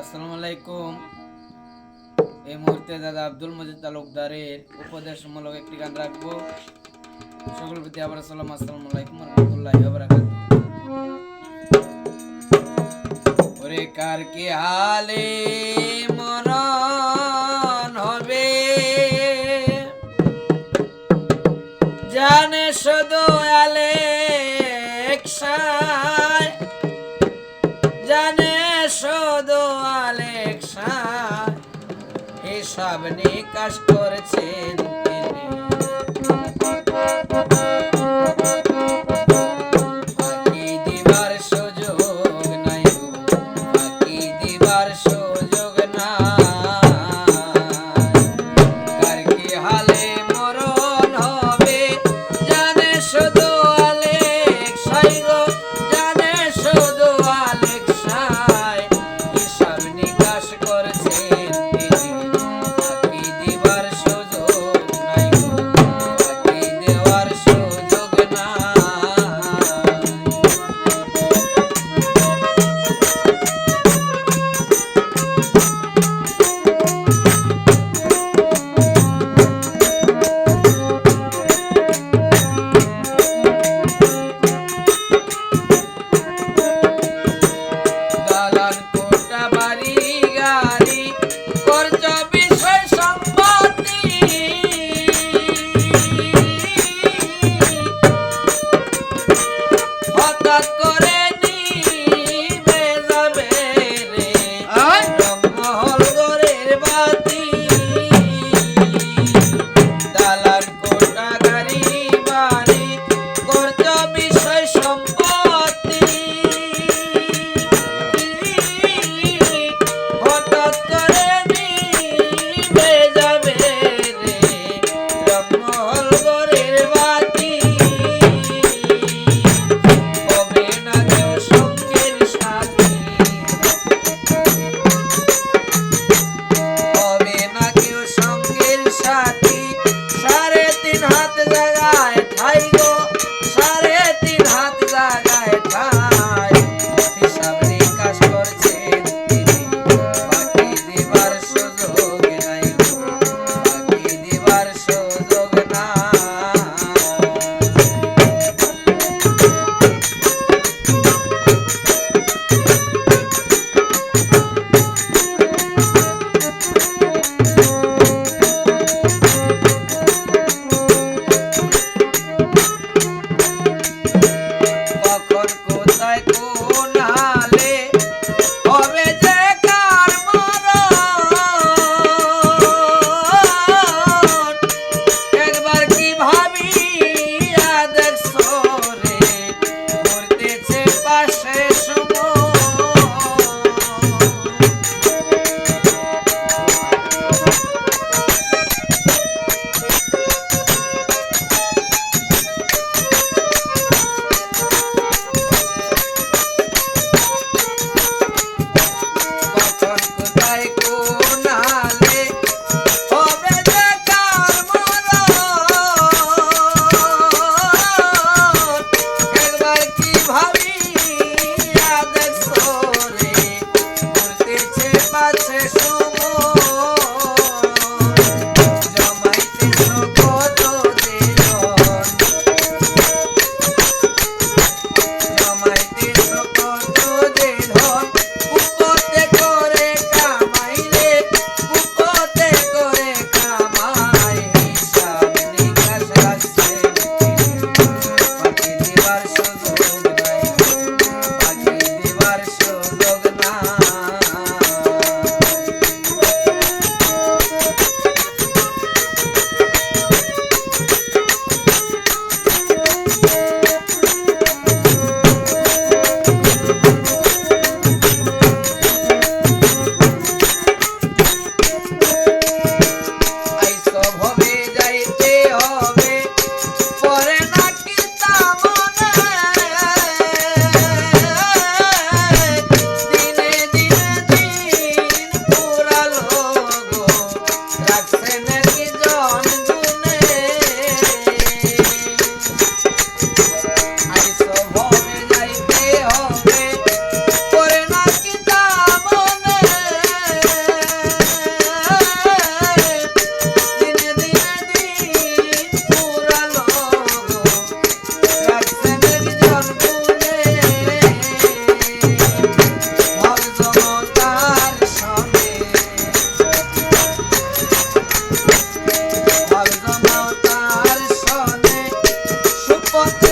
আসসালামু এই মুহূর্তে দাদা আব্দুল মজিদ তালুকদারের উপদেশমূলক একটি গান রাখব। সকল প্রতি আবার আসসালামু আলাইকুম রহমতুল্লাহ ওরে কার কি হালে আলেকশায় জানে শুধু আলেকশা হিসাব নিকাশ করছেন die. for.